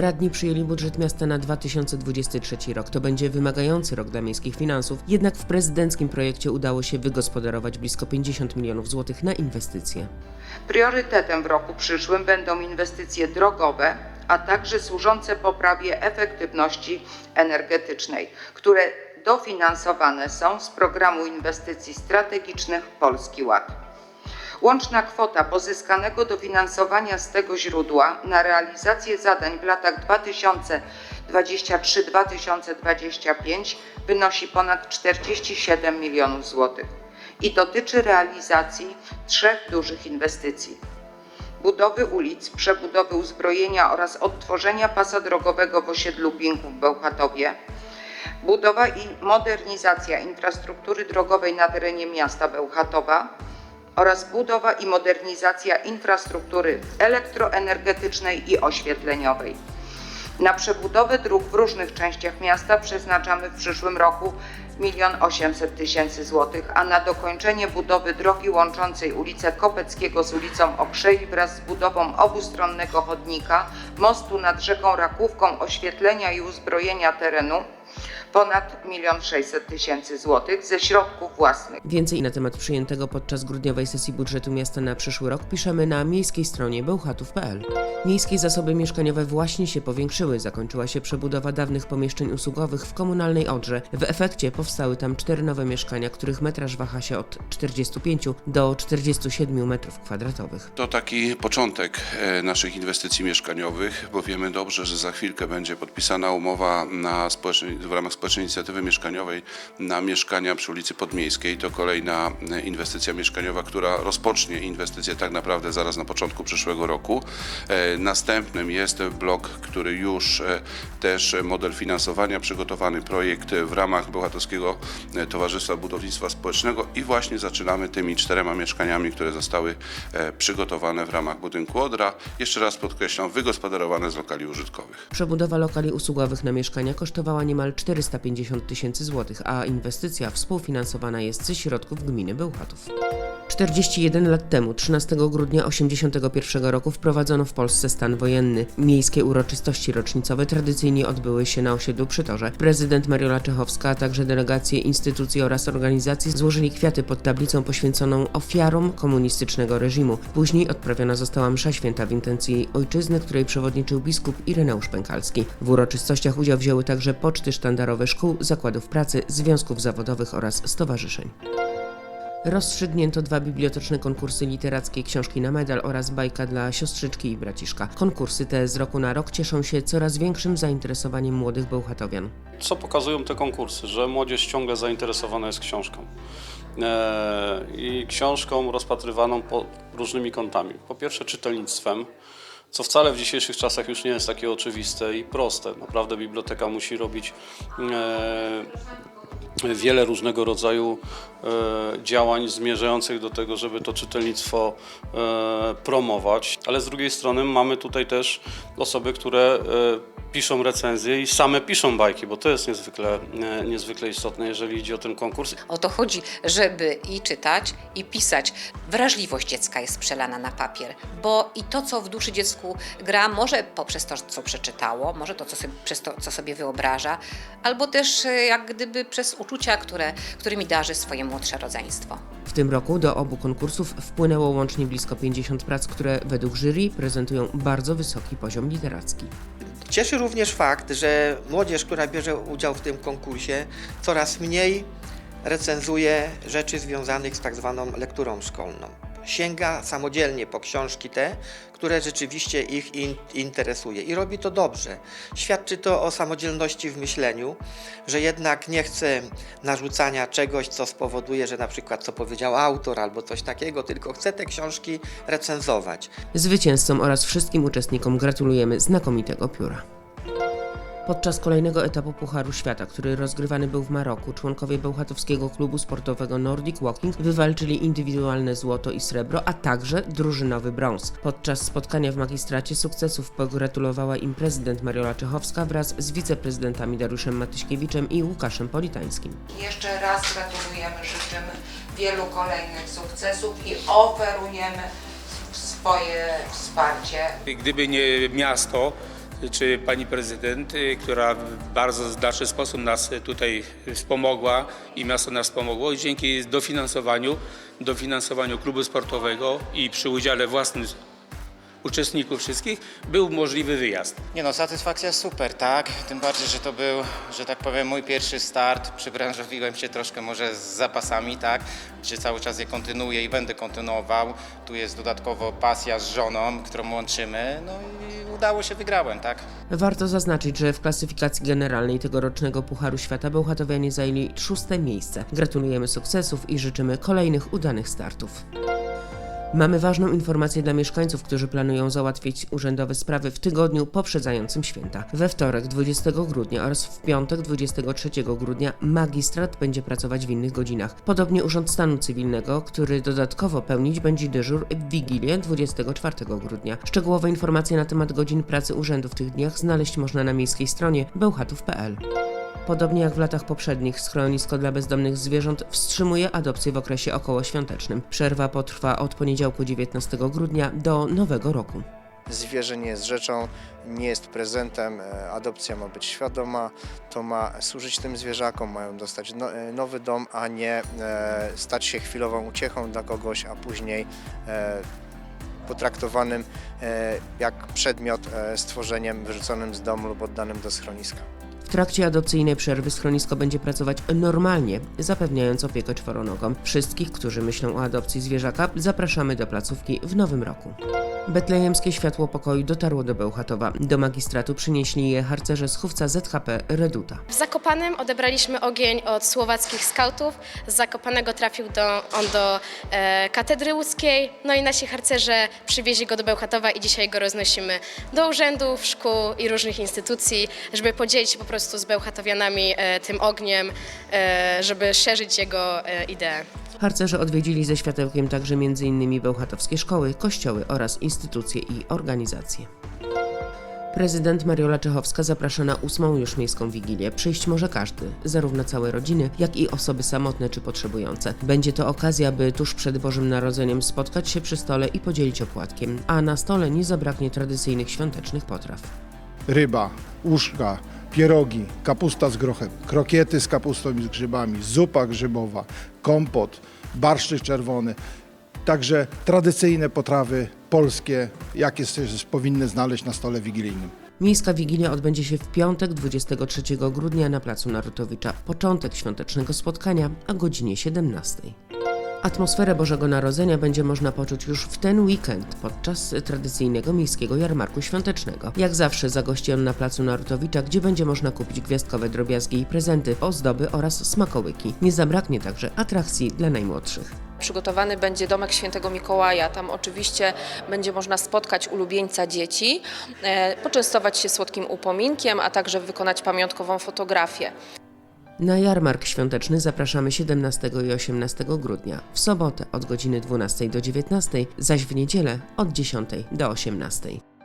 Radni przyjęli budżet miasta na 2023 rok. To będzie wymagający rok dla miejskich finansów, jednak w prezydenckim projekcie udało się wygospodarować blisko 50 milionów złotych na inwestycje. Priorytetem w roku przyszłym będą inwestycje drogowe, a także służące poprawie efektywności energetycznej, które dofinansowane są z programu inwestycji strategicznych Polski Ład. Łączna kwota pozyskanego dofinansowania z tego źródła na realizację zadań w latach 2023-2025 wynosi ponad 47 milionów złotych i dotyczy realizacji trzech dużych inwestycji. Budowy ulic, przebudowy uzbrojenia oraz odtworzenia pasa drogowego w osiedlu Binków w Bełchatowie, budowa i modernizacja infrastruktury drogowej na terenie miasta Bełchatowa oraz budowa i modernizacja infrastruktury elektroenergetycznej i oświetleniowej. Na przebudowę dróg w różnych częściach miasta przeznaczamy w przyszłym roku 1 800 tysięcy złotych, a na dokończenie budowy drogi łączącej ulicę Kopeckiego z ulicą Okrzei wraz z budową obustronnego chodnika, mostu nad rzeką Rakówką, oświetlenia i uzbrojenia terenu ponad 1 600 tysięcy złotych ze środków własnych. Więcej na temat przyjętego podczas grudniowej sesji budżetu miasta na przyszły rok piszemy na miejskiej stronie bełchatów.pl. Miejskie zasoby mieszkaniowe właśnie się powiększyły. Zakończyła się przebudowa dawnych pomieszczeń usługowych w komunalnej Odrze. W efekcie powstały tam cztery nowe mieszkania, których metraż waha się od 45 do 47 metrów kwadratowych. To taki początek e, naszych inwestycji mieszkaniowych, bo wiemy dobrze, że za chwilkę będzie podpisana umowa na społecznej, w ramach społecznej inicjatywy mieszkaniowej na mieszkania przy ulicy Podmiejskiej. To kolejna e, inwestycja mieszkaniowa, która rozpocznie inwestycje tak naprawdę zaraz na początku przyszłego roku. E, Następnym jest blok, który już e, też model finansowania, przygotowany projekt w ramach Bełchatowskiego Towarzystwa Budownictwa Społecznego i właśnie zaczynamy tymi czterema mieszkaniami, które zostały przygotowane w ramach budynku Odra. Jeszcze raz podkreślam, wygospodarowane z lokali użytkowych. Przebudowa lokali usługowych na mieszkania kosztowała niemal 450 tysięcy złotych, a inwestycja współfinansowana jest ze środków gminy Bełchatów. 41 lat temu, 13 grudnia 1981 roku, wprowadzono w Polsce stan wojenny. Miejskie uroczystości rocznicowe tradycyjnie odbyły się na osiedlu Przytorze. Prezydent Mariola Czechowska, a także delegacje instytucji oraz organizacji złożyli kwiaty pod tablicą poświęconą ofiarom komunistycznego reżimu. Później odprawiona została msza święta w intencji ojczyzny, której przewodniczył biskup Ireneusz Pękalski. W uroczystościach udział wzięły także poczty sztandarowe szkół, zakładów pracy, związków zawodowych oraz stowarzyszeń. Rozstrzygnięto dwa biblioteczne konkursy literackie Książki na medal oraz bajka dla siostrzyczki i braciszka. Konkursy te z roku na rok cieszą się coraz większym zainteresowaniem młodych bełchatowian. Co pokazują te konkursy? Że młodzież ciągle zainteresowana jest książką. E, I książką rozpatrywaną pod różnymi kątami. Po pierwsze czytelnictwem, co wcale w dzisiejszych czasach już nie jest takie oczywiste i proste. Naprawdę biblioteka musi robić e, wiele różnego rodzaju e, działań zmierzających do tego, żeby to czytelnictwo e, promować, ale z drugiej strony mamy tutaj też osoby, które e, piszą recenzje i same piszą bajki, bo to jest niezwykle, niezwykle istotne, jeżeli idzie o ten konkurs. O to chodzi, żeby i czytać, i pisać. Wrażliwość dziecka jest przelana na papier, bo i to, co w duszy dziecku gra, może poprzez to, co przeczytało, może to, co sobie, przez to, co sobie wyobraża, albo też jak gdyby przez uczucia, które, którymi darzy swoje młodsze rodzeństwo. W tym roku do obu konkursów wpłynęło łącznie blisko 50 prac, które według jury prezentują bardzo wysoki poziom literacki. Cieszy również fakt, że młodzież, która bierze udział w tym konkursie, coraz mniej recenzuje rzeczy związanych z tak zwaną lekturą szkolną. Sięga samodzielnie po książki te, które rzeczywiście ich in, interesuje i robi to dobrze. Świadczy to o samodzielności w myśleniu, że jednak nie chce narzucania czegoś, co spowoduje, że na przykład co powiedział autor albo coś takiego, tylko chce te książki recenzować. Zwycięzcom oraz wszystkim uczestnikom gratulujemy znakomitego pióra. Podczas kolejnego etapu Pucharu Świata, który rozgrywany był w Maroku, członkowie bełchatowskiego klubu sportowego Nordic Walking wywalczyli indywidualne złoto i srebro, a także drużynowy brąz. Podczas spotkania w magistracie sukcesów pogratulowała im prezydent Mariola Czechowska wraz z wiceprezydentami Dariuszem Matyśkiewiczem i Łukaszem Politańskim. Jeszcze raz gratulujemy, życzymy wielu kolejnych sukcesów i oferujemy swoje wsparcie Gdyby nie miasto, czy pani prezydent, y, która w bardzo znaczny sposób nas tutaj wspomogła i miasto nas wspomogło dzięki dofinansowaniu, dofinansowaniu klubu sportowego i przy udziale własnym uczestników wszystkich był możliwy wyjazd. Nie no, satysfakcja super, tak? Tym bardziej, że to był, że tak powiem, mój pierwszy start. Przybranżowiłem się troszkę może z zapasami, tak? Gdzie cały czas je kontynuuję i będę kontynuował. Tu jest dodatkowo pasja z żoną, którą łączymy. No i udało się, wygrałem, tak? Warto zaznaczyć, że w klasyfikacji generalnej tegorocznego Pucharu Świata Bełchatowianie zajęli szóste miejsce. Gratulujemy sukcesów i życzymy kolejnych udanych startów. Mamy ważną informację dla mieszkańców, którzy planują załatwić urzędowe sprawy w tygodniu poprzedzającym święta. We wtorek 20 grudnia oraz w piątek 23 grudnia magistrat będzie pracować w innych godzinach. Podobnie Urząd Stanu Cywilnego, który dodatkowo pełnić będzie dyżur w Wigilię 24 grudnia. Szczegółowe informacje na temat godzin pracy urzędu w tych dniach znaleźć można na miejskiej stronie bełchatów.pl. Podobnie jak w latach poprzednich, schronisko dla bezdomnych zwierząt wstrzymuje adopcję w okresie okołoświątecznym. Przerwa potrwa od poniedziałku 19 grudnia do nowego roku. Zwierzę nie jest rzeczą, nie jest prezentem, e, adopcja ma być świadoma, to ma służyć tym zwierzakom, mają dostać no, e, nowy dom, a nie e, stać się chwilową uciechą dla kogoś, a później potraktowanym jak przedmiot stworzeniem wyrzuconym z domu lub oddanym do schroniska. W trakcie adopcyjnej przerwy schronisko będzie pracować normalnie, zapewniając opiekę czworonogom. Wszystkich, którzy myślą o adopcji zwierzaka, zapraszamy do placówki w nowym roku. Betlejemskie światło pokoju dotarło do Bełchatowa. Do magistratu przynieśli je harcerze z chówca ZHP Reduta. W Zakopanem odebraliśmy ogień od słowackich skautów. Z Zakopanego trafił do, on do e, katedry łódzkiej. No i nasi harcerze przywieźli go do Bełchatowa i dzisiaj go roznosimy do urzędów, szkół i różnych instytucji, żeby podzielić się po prostu z bełchatowianami e, tym ogniem, e, żeby szerzyć jego e, ideę. Harcerze odwiedzili ze światełkiem także m.in. bełchatowskie szkoły, kościoły oraz instytucje i organizacje. Prezydent Mariola Czechowska zaprasza na ósmą już miejską wigilię. Przyjść może każdy, zarówno całe rodziny, jak i osoby samotne czy potrzebujące. Będzie to okazja, by tuż przed Bożym Narodzeniem spotkać się przy stole i podzielić opłatkiem, a na stole nie zabraknie tradycyjnych świątecznych potraw. ryba, uszka, pierogi, kapusta z grochem, krokiety z kapustą i z grzybami, zupa grzybowa, kompot, barszczyk czerwony. Także tradycyjne potrawy polskie, jakie powinny znaleźć na stole wigilijnym. Miejska Wigilia odbędzie się w piątek 23 grudnia na Placu Narutowicza. Początek świątecznego spotkania o godzinie 17. Atmosferę Bożego Narodzenia będzie można poczuć już w ten weekend podczas tradycyjnego miejskiego jarmarku świątecznego. Jak zawsze zagości on na Placu Narutowicza, gdzie będzie można kupić gwiazdkowe drobiazgi i prezenty, ozdoby oraz smakołyki. Nie zabraknie także atrakcji dla najmłodszych. Przygotowany będzie domek świętego Mikołaja. Tam oczywiście będzie można spotkać ulubieńca dzieci, e, poczęstować się słodkim upominkiem, a także wykonać pamiątkową fotografię. Na jarmark świąteczny zapraszamy 17 i 18 grudnia, w sobotę od godziny 12 do 19, zaś w niedzielę od 10 do 18.